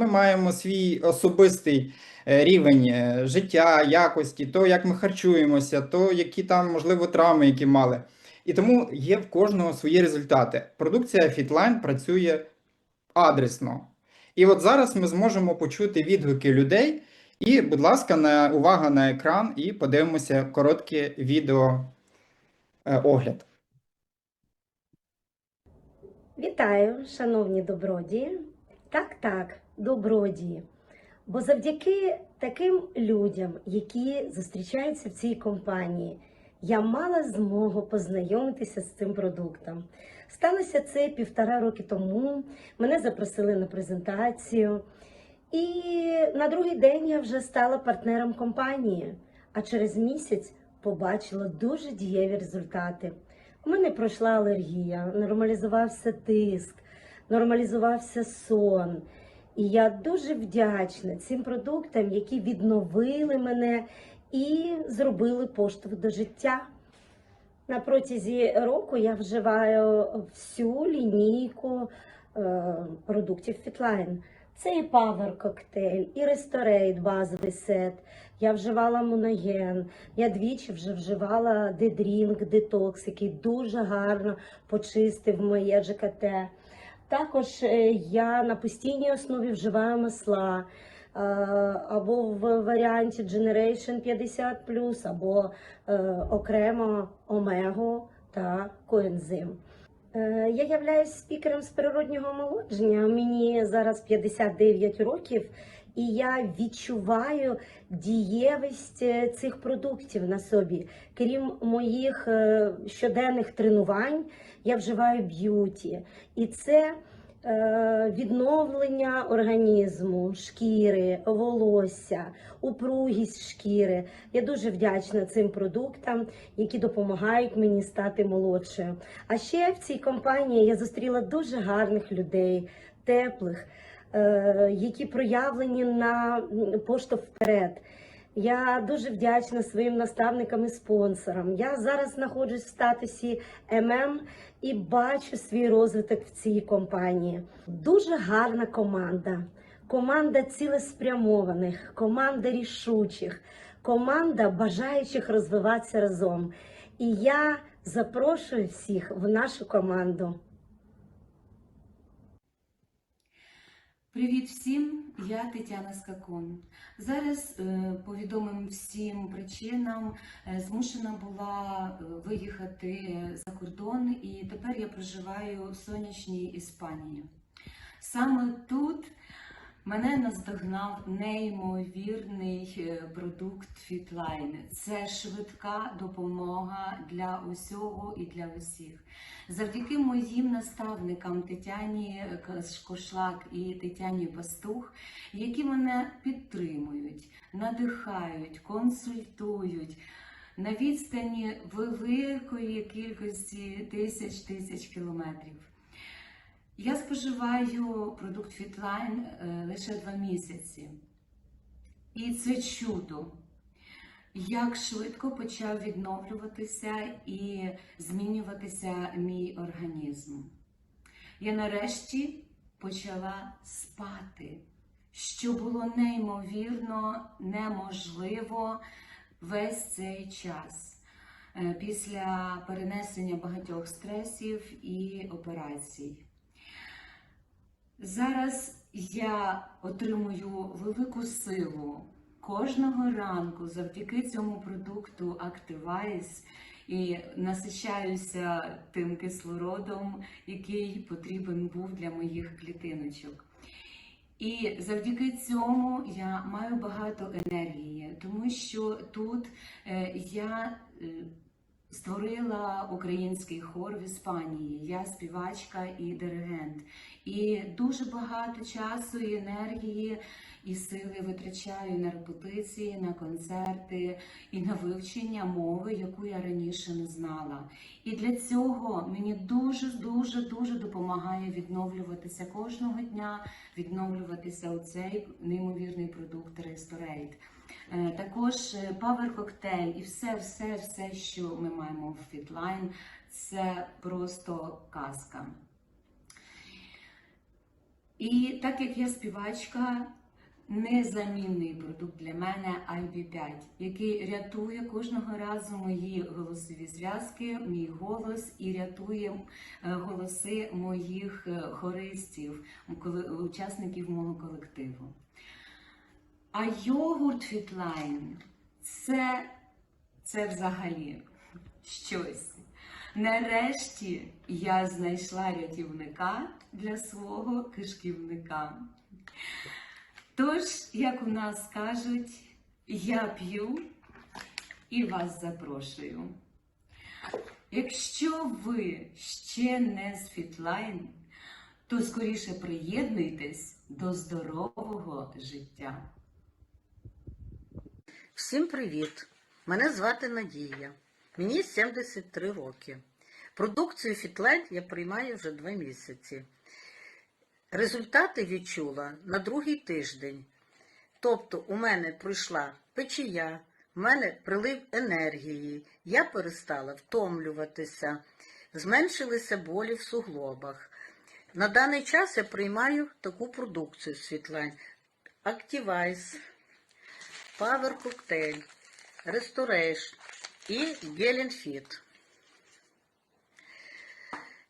ми маємо свій особистий е, рівень е, життя, якості, то, як ми харчуємося, то які там, можливо, травми, які мали. І тому є в кожного свої результати. Продукція Fitline працює адресно. І от зараз ми зможемо почути відгуки людей. І, будь ласка, на, увага на екран і подивимося коротке відео е, огляд. Вітаю, шановні добродії. Так, так, добродії. Бо завдяки таким людям, які зустрічаються в цій компанії, я мала змогу познайомитися з цим продуктом. Сталося це півтора роки тому. Мене запросили на презентацію. І на другий день я вже стала партнером компанії, а через місяць побачила дуже дієві результати. У мене пройшла алергія, нормалізувався тиск, нормалізувався сон. І я дуже вдячна цим продуктам, які відновили мене і зробили поштовх до життя. На протязі року я вживаю всю лінійку е, продуктів Fitline. Це і Power коктейль, і Restorate базовий сет. Я вживала моноген. Я двічі вже вживала дедрінк, детокс, який дуже гарно почистив моє ЖКТ. Також е, я на постійній основі вживаю масла. е, Або в варіанті Generation 50 або е, окремо омегу та коензим. Я являюсь спікером з природнього омолодження. Мені зараз 59 років, і я відчуваю дієвість е, цих продуктів на собі. Крім моїх е, щоденних тренувань, я вживаю б'юті. І це е, відновлення організму, шкіри, волосся, упругість шкіри. Я дуже вдячна цим продуктам, які допомагають мені стати молодшою. А ще в цій компанії я зустріла дуже гарних людей, теплих, які проявлені на поштовх вперед. Я дуже вдячна своїм наставникам і спонсорам. Я зараз знаходжусь в статусі ММ і бачу свій розвиток в цій компанії. Дуже гарна команда. Команда цілеспрямованих, команда рішучих, команда бажаючих розвиватися разом. І я запрошую всіх в нашу команду. Привіт всім! Я Тетяна Скакон. Зараз повідомим всім причинам е, змушена була е, виїхати за кордон, і тепер я проживаю в сонячній Іспанії. Саме тут мене наздогнав неймовірний е, продукт Fitline. Це швидка допомога для усього і для усіх. Завдяки моїм наставникам Тетяні Кошлак і Тетяні Пастух, які мене підтримують, надихають, консультують на відстані великої кількості тисяч тисяч кілометрів. Я споживаю продукт Fitline е, лише два місяці. І це чудо, як швидко почав відновлюватися і змінюватися мій організм. Я нарешті почала спати, що було неймовірно неможливо весь цей час е, після перенесення багатьох стресів і операцій. Зараз я отримую велику силу кожного ранку завдяки цьому продукту Activise і насичаюся тим кислородом, який потрібен був для моїх клітиночок. І завдяки цьому я маю багато енергії, тому що тут е, я е, створила український хор в Іспанії. Я співачка і диригент. І дуже багато часу і енергії і сили витрачаю на репетиції, на концерти і на вивчення мови, яку я раніше не знала. І для цього мені дуже дуже дуже допомагає відновлюватися кожного дня, відновлюватися у цей неймовірний продукт Restorate. Е, Також е, Power коктейль і все, все, що ми маємо в Fitline, це просто казка. І так як я співачка, незамінний продукт для мене IB5, який рятує кожного разу мої голосові зв'язки, мій голос і рятує е, голоси моїх хористів, учасників мого колективу. А йогурт Фітлайн це, це взагалі щось. Нарешті я знайшла рятівника для свого кишківника. Тож, як у нас кажуть, я п'ю і вас запрошую. Якщо ви ще не з Фітлайн, то скоріше приєднуйтесь до здорового життя. Всім привіт! Мене звати Надія. Мені 73 роки. Продукцію Фітлайн я приймаю вже два місяці. Результати відчула на другий тиждень. Тобто у мене пройшла печія, в мене прилив енергії, я перестала втомлюватися, зменшилися болі в суглобах. На даний час я приймаю таку продукцію Світлань. Activize, Power Cocktail, Restoration і Геленфіт.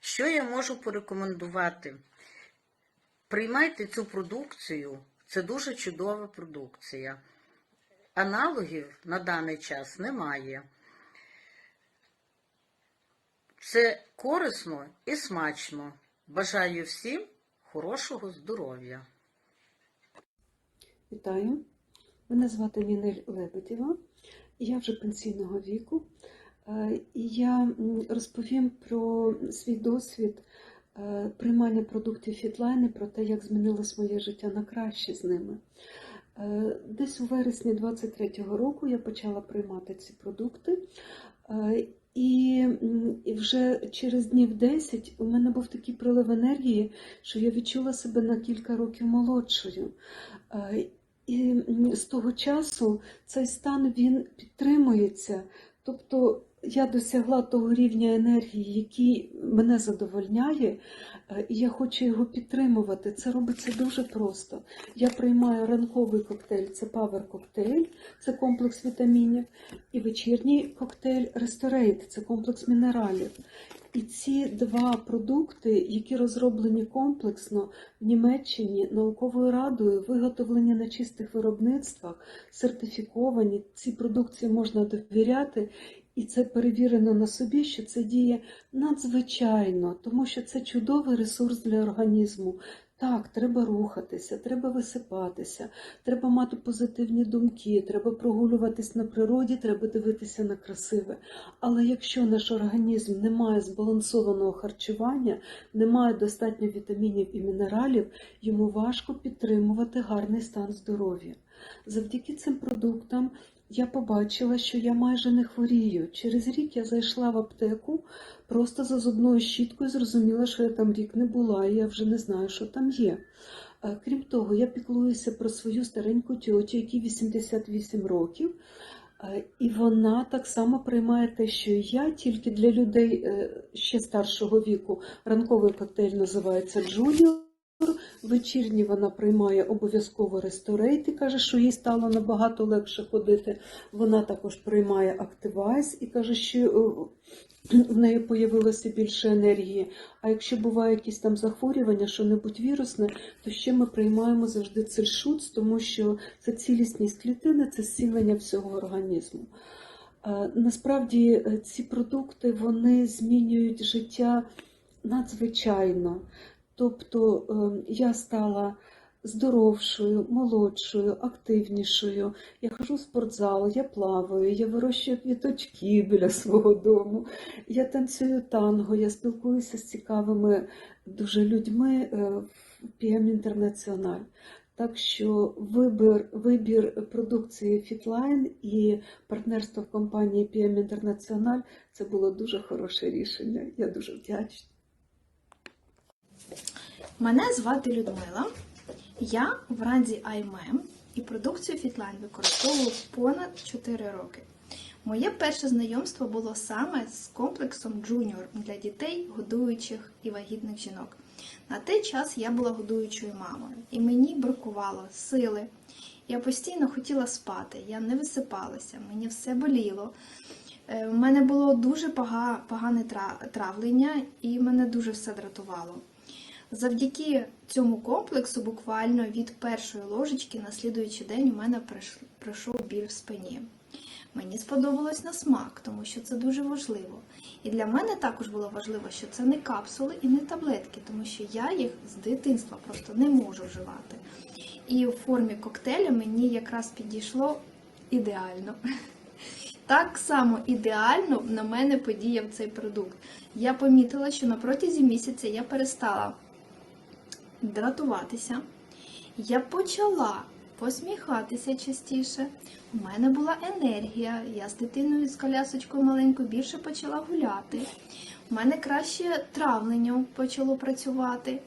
Що я можу порекомендувати? Приймайте цю продукцію, це дуже чудова продукція. Аналогів на даний час немає. Це корисно і смачно. Бажаю всім хорошого здоров'я. Вітаю, мене звати Нінель Лебедєва, я вже пенсійного віку, Е, і я розповім про свій досвід е, приймання продуктів Фітлайн і про те, як змінилось моє життя на краще з ними. Е, Десь у вересні 23-го року я почала приймати ці продукти. І вже через днів 10 у мене був такий прилив енергії, що я відчула себе на кілька років молодшою. І з того часу цей стан він підтримується. Тобто я досягла того рівня енергії, який мене задовольняє, е, і я хочу його підтримувати. Це робиться дуже просто. Я приймаю ранковий коктейль, це Power коктейль, це комплекс вітамінів, і вечірній коктейль Restorate, це комплекс мінералів. І ці два продукти, які розроблені комплексно в Німеччині науковою радою, виготовлені на чистих виробництвах, сертифіковані, ці продукції можна довіряти. І це перевірено на собі, що це діє надзвичайно, тому що це чудовий ресурс для організму. Так, треба рухатися, треба висипатися, треба мати позитивні думки, треба прогулюватись на природі, треба дивитися на красиве. Але якщо наш організм не має збалансованого харчування, не має достатньо вітамінів і мінералів, йому важко підтримувати гарний стан здоров'я. Завдяки цим продуктам я побачила, що я майже не хворію. Через рік я зайшла в аптеку просто за зубною щіткою, зрозуміла, що я там рік не була, і я вже не знаю, що там є. Е, Крім того, я піклуюся про свою стареньку тьотю, якій 88 років. Е, І вона так само приймає те, що я, тільки для людей е, ще старшого віку. Ранковий коктейль називається Джуніор. Вечірній вона приймає обов'язково ресторейт і каже, що їй стало набагато легше ходити. Вона також приймає активайз і каже, що е, в неї появилося більше енергії. А якщо буває якісь там захворювання, що-небудь вірусне, то ще ми приймаємо завжди цельшуц, тому що це цілісність клітини, це зцілення всього організму. Е, Насправді е, ці продукти вони змінюють життя надзвичайно. Тобто е, я стала здоровшою, молодшою, активнішою. Я хожу в спортзал, я плаваю, я вирощую квіточки біля свого дому, я танцюю танго, я спілкуюся з цікавими дуже людьми е, в PM Інтернаціональ. Так що вибір, вибір продукції Fitline і партнерство в компанії PM Інтернаціональ це було дуже хороше рішення. Я дуже вдячна. Мене звати Людмила. Я в ранзі IMM і продукцію Fitline використовую понад 4 роки. Моє перше знайомство було саме з комплексом Junior для дітей, годуючих і вагітних жінок. На той час я була годуючою мамою, і мені бракувало сили. Я постійно хотіла спати, я не висипалася, мені все боліло. Е, У мене було дуже погане травлення, і мене дуже все дратувало. Завдяки цьому комплексу, буквально від першої ложечки на слідуючий день у мене пройшов біль в спині. Мені сподобалось на смак, тому що це дуже важливо. І для мене також було важливо, що це не капсули і не таблетки, тому що я їх з дитинства просто не можу вживати. І у формі коктейля мені якраз підійшло ідеально. Так само ідеально на мене подіяв цей продукт. Я помітила, що на протязі місяця я перестала дратуватися. Я почала посміхатися частіше. У мене була енергія. Я з дитиною з колясочкою маленькою більше почала гуляти. У мене краще травлення почало працювати.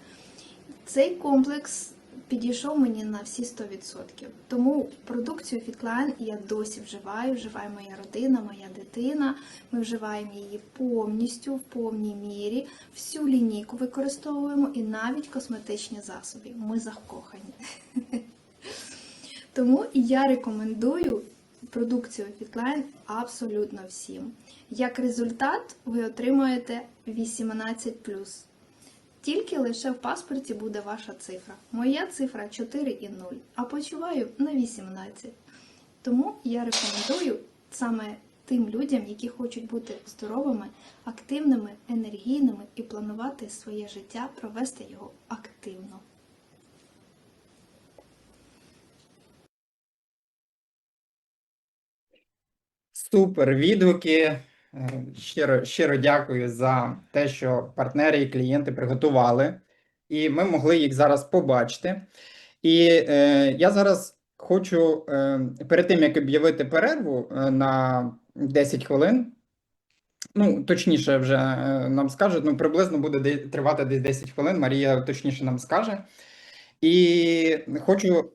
Цей комплекс підійшов мені на всі 100%. Тому продукцію Fitline я досі вживаю, вживає моя родина, моя дитина. Ми вживаємо її повністю, в повній мірі. Всю лінійку використовуємо і навіть косметичні засоби. Ми закохані. Тому я рекомендую продукцію Fitline абсолютно всім. Як результат, ви отримуєте 18 тільки лише в паспорті буде ваша цифра. Моя цифра 4 і 0, а почуваю на 18. Тому я рекомендую саме тим людям, які хочуть бути здоровими, активними, енергійними і планувати своє життя, провести його активно. Супер відгуки. Щиро, щиро дякую за те, що партнери і клієнти приготували, і ми могли їх зараз побачити. І е, я зараз хочу е, перед тим, як об'явити перерву е, на 10 хвилин, ну, точніше, вже е, нам скажуть, ну, приблизно буде де- тривати десь 10 хвилин, Марія точніше нам скаже. І хочу